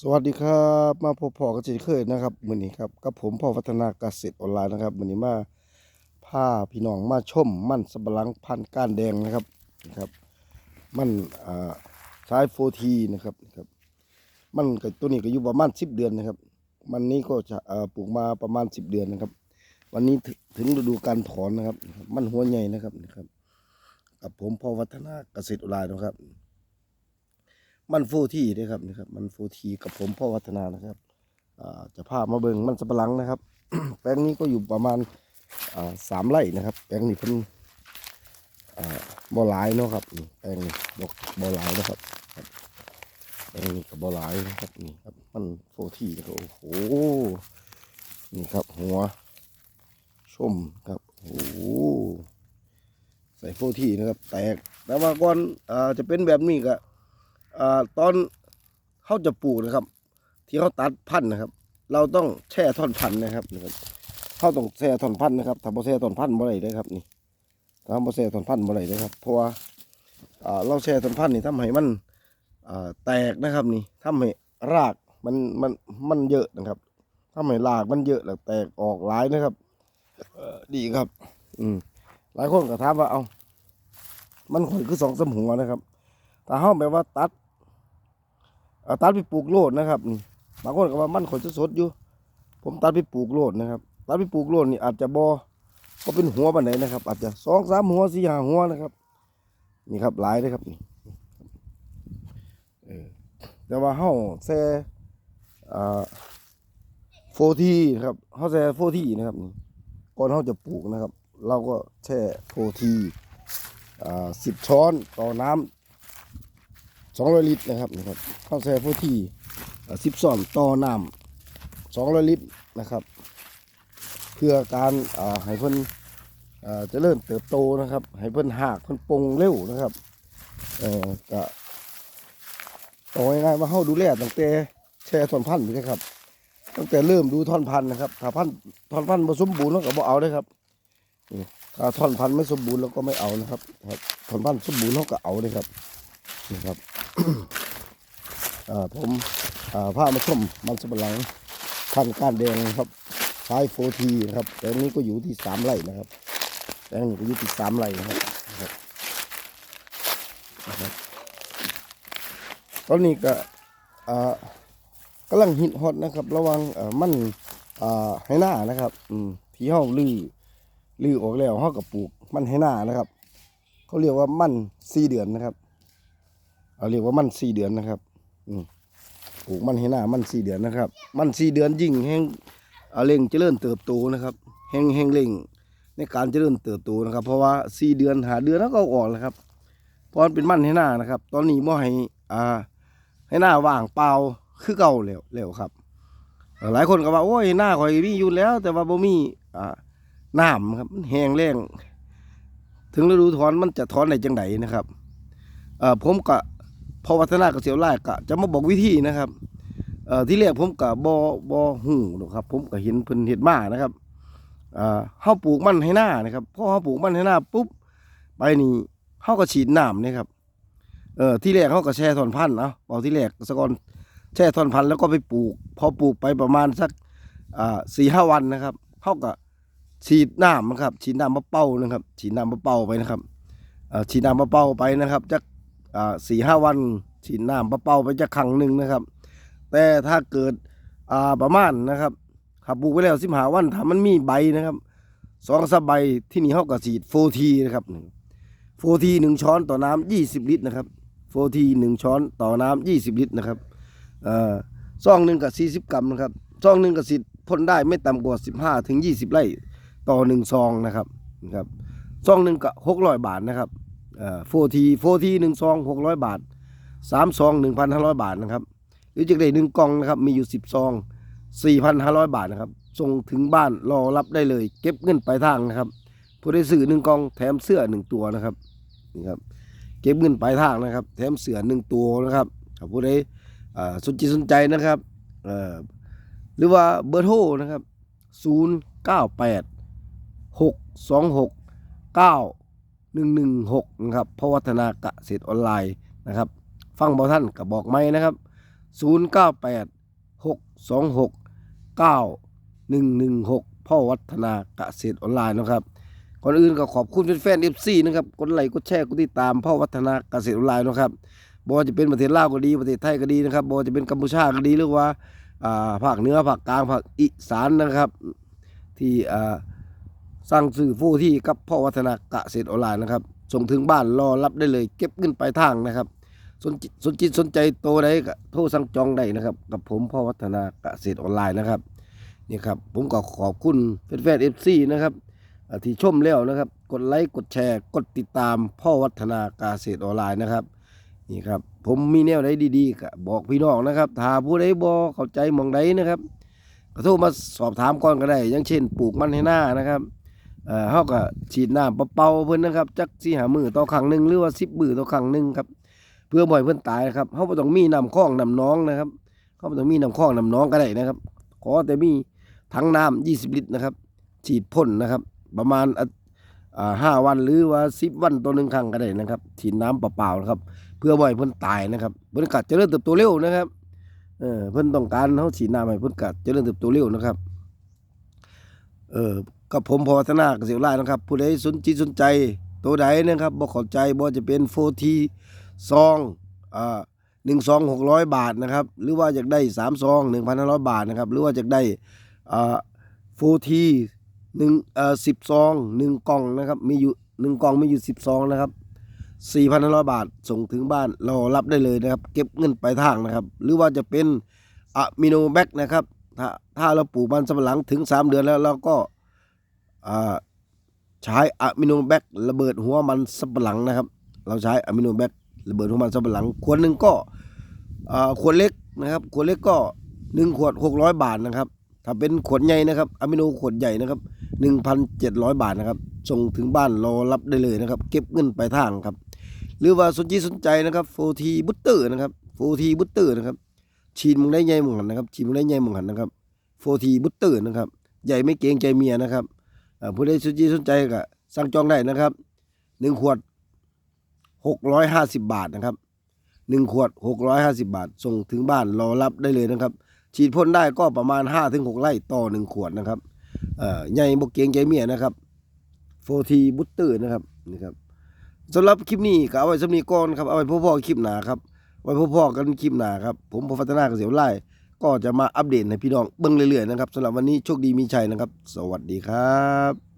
สวัสดีครับมาพบพอกันเช่นเคยนะครับมื้อนี้ครับกับผมพ่อพัฒนาเกษตรออนไลน์นะครับมื้อนี้มาพาพี่น้องมาชมมันสำปะหลังพันก้านแดงนะครับนะครับ มันอ่าใช้โฟทีนะครับนะครับ มันก็ตัวนี้ก็อยู่ประมาณ10เดือนนะครับ มันนี้ก็จะเอ่อปลูกมาประมาณ10เดือนนะครับ วันนี้ถึถึงฤดูการถอนนะครับ มันหัวใหญ่นะครับนะครับกับผมพ่อพัฒนาเกษตรออนไลน์นะครับ มันโฟทีนะครับนะครับ มันโฟทีกับผมพ่อวัฒนานะครับจะพามาเบิงมันสำปะหลังนะครับ แปลงนี้ก็อยู่ประมาณสามไร่นะครับ แปลงนี้เพิ่นอ่าบ่หลายเนาะครับแปลงนี้บ่บ่หลายนะครับแปลงนี้ก็บ่หลายนะครับนี่ครับมันโฟทีนะครับโอ้โหนี่ครับ หัวชมครับโอ้โหใส่โฟที่นะครับ แตกแต่ว่าก่อนอจะเป็นแบบนี้ก็ อ่าตอนเขาจะปลูกนะครับ ที่เขาตัดพันธุ์นะครับ เราต้องแช่ท่อนพันธุ์นะครับนะครับเขาต้องแช่ท่อนพันธุ์นะครับถ้าบ่แช่ท่อนพันธุ์บ่ได้เด้ครับนี่ถ้าบ่แช่ท่อนพันธุ์บ่ได้เด้ครับเพราะว่าอ่าเราแช่ท่อนพันธุ์นี่ทำให้มันอ่าแตกนะครับนี่ทำให้รากมันมันมันเยอะนะครับทำให้รากมันเยอะแล้วแตกออกหลายนะครับเอ่อดีครับ อืมหลายคนก็ถามว่าเอามันข่อยคือสองสมหัวนะครับถ้าเฮาแบบว่าตัด ตัดไปปลูกโลดนะครับนี่บางคนก็ว่ามันขอยสดๆอยู่ ผมตัดไปปลูกโลดนะครับตัดไปปลูกโลดนี่อาจจะบ่บ่เป็นหัวปานใดนะครับ อาจจะสองสามหัวสี่ห้าหัวนะครับ นี่ครับหลายเลยครับนี่เออแต่ว่าเฮาแซ่โฟทีครับเฮาแซ่โฟทีนะครับนี่ก่อนเฮาจะปลูกนะครับ เราก็แช่โฟที่สิบช้อนต่อน้ำ สองร้อยลิตรนะครับนะครับข้าวแช่ผู้ที่สิบสอนต่อน้ำสองร้อยลิตรนะครับ เพื่อการอ่าให้เพิ่นอ่าเจะเริ่มเติบโตนะครับ ให้เพิ่นหากเพิ่นปงเร็วนะครับเอ่อก็เอาง่ายๆว่าเฮาดูแลตั้งแต่แช่ท่อนพันธุ์นี่นะครับ ตั้งแต่เริ่มดูท่อนพันธุ์นะครับ ถ้าพันธุ์ท่อนพันธุ์บ่สมบูรณ์เราก็บ่เอาเลยครับถ้าท่อนพันธุ์ไม่สมบูรณ์เราก็ไม่เอานะครับครับท่อนพันธุ์สมบูรณ์เราก็เอาเลยครับนี่ครับ ผมอ่าพามาชมมันสำปะหลังพันก้านแดงครับไฟโฟทีนะครับแปลงนี้ก็อยู่ที่สามไร่นะครับแปลงนี้ก็อยู่ที่สามไร่นะครับตอนนี้ก็กำลังฮิตฮอตนะครับ ระวังมันอ่าให้หน้านะครับที่ห้องลือลือออกแล้วห้องกับปลูกมันให้หน้านะครับ เขาเรียกว่ามันสี่เดือนนะครับ เอาเรียกว่ามันสี่เดือนนะครับอืมปลูกมันให้หน้ามันสี่เดือนนะครับ มันสี่เดือนยิ่งแห้งเอาเร่งเจริญเติบโตนะครับแห้งแห้งเร่งในการเจริญเติบโตนะครับ เพราะว่าสี่เดือนหาเดือนแล้วก็ออกแล้วครับเพราะมันเป็นมันให้หน้านะครับ ตอนนี้บ่ให้อ่าให้หน้าว่างเปล่าคือเก่าแล้วแล้วครับ หลายคนก็ว่าโอ้ยหน้าข่อยมีอยู่แล้ว แต่ว่าบ่มีอ่าน้ำครับแห้งแล้งถึงฤดูถอนมันจะถอนได้จังไดนะครับเอ่อผมก็ พอวัฒนาเกษตรไร่ก็จะมาบอกวิธีนะครับเอ่อที่แรกผมก็บ่บ่ฮู้หรอกครับ ผมก็เห็นเพิ่นเฮ็ดมานะครับเอ่อเฮาปลูกมันให้หน้านะครับพอเฮาปลูกมันให้หน้าปุ๊บไปนี่เฮาก็ฉีดน้ำนะครับเอ่อที่แรกเฮาก็แช่ท่อนพันธุ์เนาะเอาที่แรกซะก่อนแช่ท่อนพันธุ์แล้วก็ไปปลูก พอปลูกไปประมาณสักอ่า4-5วันนะครับเฮาก็ฉีดน้ำนะครับฉีดน้ำมะเป้านะครับฉีดน้ำมะเป้าไปนะครับเอ่อฉีดน้ำมะเป้าไปนะครับจัก สี่ห้าวันฉีดน้ำปะเป่าไปจะครั้งหนึ่งนะครับ แต่ถ้าเกิดอ่าประมาณนะครับขับปลูกไปแล้วสิบหาวันถ้ามันมีใบนะครับสองสามใบที่นี่เขาก็ฉีดโฟทีนะครับโฟทีหนึ่งช้อนต่อน้ำยี่สิบลิตรนะครับโฟทีหนึ่งช้อนต่อน้ำยี่สิบลิตรนะครับอ่อซองหนึ่งกับสี่สิบกรัมนะครับซองหนึ่งกับสิพ่นได้ไม่ต่ำกว่าสิบห้าถึงยี่สิบไร่ต่อหนึ่งซองนะครับนะครับซองหนึ่งกับหกร้อยบาทนะครับ โฟทีโฟทีหนึ่งซองหกร้อยบาทสามซองหนึ่งพันห้าร้อยบาทนะครับ หรือจะได้หนึ่งกล่องนะครับ มีอยู่สิบซองสี่พันห้าร้อยบาทนะครับ ส่งถึงบ้านรอรับได้เลย เก็บเงินปลายทางนะครับผู้ได้ซื้อหนึ่งกล่องแถมเสื้อหนึ่งตัวนะครับนี่ครับ เก็บเงินปลายทางนะครับ แถมเสื้อหนึ่งตัวนะครับถ้าผู้ใดอ่าสนใจสนใจนะครับหรือว่าเบอร์โทรนะครับศูนย์เก้าแปดหกสองหกเก้า หนึ่งหนึ่งหกนะครับพวัฒนาเกษตรออนไลน์นะครับ ฟังบอท่านกับบอกไม่นะครับ 098 626 9116พ่อวัฒนาเกษตรออนไลน์นะครับก่อนอื่นก็ขอบคุณแฟนๆ FC นะครับกดไลค์กดแชร์กดติดตามพ่อวัฒนาเกษตรออนไลน์นะครับบ่ว่าจะเป็นประเทศลาวก็ดีประเทศไทยก็ดีนะครับบ่ว่าจะเป็นกัมพูชาก็ดีหรือว่าอ่าภาคเหนือภาคกลางภาคอีสานนะครับ ที่อ่า สร้างสื่อฟู่ที่กับพ่อวัฒนาเกษตรออนไลน์นะครับ ส่งถึงบ้านรอรับได้เลย เก็บเงินปลายทางนะครับ สนสนจิตสนใจโตได้ก็โทรสั่งจองได้นะครับ กับผมพ่อวัฒนาเกษตรออนไลน์นะครับนี่ครับผมก็ขอบคุณแฟนๆ FC นะครับที่ชมแล้วนะครับ กดไลค์กดแชร์ กดติดตามพ่อวัฒนากาเกษตรออนไลน์นะครับนี่ครับ ผมมีแนวใดดีๆก็บอกพี่น้องนะครับถ้าผู้ใดบ่เข้าใจมองใดนะครับก็โทรมาสอบถามก่อนก็ได้อย่างเช่น ปลูกมันให้หน้านะครับ เอ่อเฮาก็ฉีดน้ำเป่าๆเพิ่นนะครับจักสิหามือต่อครั้งหนึ่งหรือว่า10มือต่อครั้งหนึ่งครับ เพื่อบ่ให้เพิ่นตายนะครับเฮาบ่ต้องมีน้ำคลองน้ำหนองนะครับเฮาบ่ต้องมีน้ำคลองน้ำหนองก็ได้นะครับ ขอแต่มีถังน้ำ20ลิตรนะครับ ฉีดพ่นนะครับ ประมาณอ่าห้าวันหรือว่าสิบวันตัวหนึ่งครั้งก็ได้นะครับ ฉีดน้ำเปล่าๆนะครับ เพื่อบ่ให้เพิ่นตายนะครับเพิ่นกัดเจริญเติบโตเร็วนะครับเออเพิ่นต้องการเฮาฉีดน้ำให้เพิ่นกัดเจริญเติบโตเร็วนะครับเออ กับผมพอวัฒนาเกษตรไร่นะครับ ผู้ใดสนจิตสนใจ ตัวใดนะครับบ่เข้าใจบ่จะเป็นโฟทีซองอ่าหนึ่งซองหกร้อยบาทนะครับ หรือว่าอยากได้สามซองหนึ่งพันห้าร้อยบาทนะครับ หรือว่าอยากได้อ่าโฟทีหนึ่งเอ่อสิบซองหนึ่งกล่องนะครับ มีอยู่หนึ่งกล่องมีอยู่สิบซองนะครับสี่พันห้าร้อยบาทส่งถึงบ้านเรารับได้เลยนะครับ เก็บเงินปลายทางนะครับ หรือว่าจะเป็นอะมิโนแบคนะครับ ถ้าถ้าเราปลูกมันสำปะหลังถึงสามเดือนแล้วเราก็ ใช้อะมิโนแบคระเบิดหัวมันสำปะหลังนะครับ เราใช้อะมิโนแบคระเบิดหัวมันสำปะหลัง ขวดหนึ่งก็ขวดเล็กนะครับ ขวดเล็กก็หนึ่งขวดหกร้อยบาทนะครับ ถ้าเป็นขวดใหญ่นะครับอะมิโนขวดใหญ่นะครับ1,700บาทนะครับ ส่งถึงบ้านรอรับได้เลยนะครับ เก็บเงินไปทางครับ หรือว่าสนใจสนใจนะครับโฟทีบุตเตอร์นะครับโฟทีบุตเตอร์นะครับฉีดมึงได้ใหญ่มึงหันนะครับฉีดมึงได้ใหญ่มึงหันนะครับโฟทีบุตเตอร์นะครับ ใหญ่ไม่เกรงใจเมียนะครับ ผู้ใดสนใจสนใจก็สั่งจองได้นะครับหนึ่งขวด650บาทนะครับหนึ่งขวด650บาท ส่งถึงบ้านรอรับได้เลยนะครับ ฉีดพ่นได้ก็ประมาณ5-6ไร่ต่อ1ขวดนะครับใหญ่บกเกียงใจเมียนะครับโฟทีบุตเตอร์นะครับนี่ครับสำหรับคลิปนี้ก็เอาไว้สำนีก่อนครับเอาไว้พ่อๆคลิปหนาครับไว้พ่อๆกันคลิปหนาครับผมพพัฒนาเกษตรไร่ ก็จะมาอัปเดตให้พี่น้องเบิ่งเรื่อยๆนะครับสำหรับวันนี้โชคดีมีชัยนะครับ สวัสดีครับ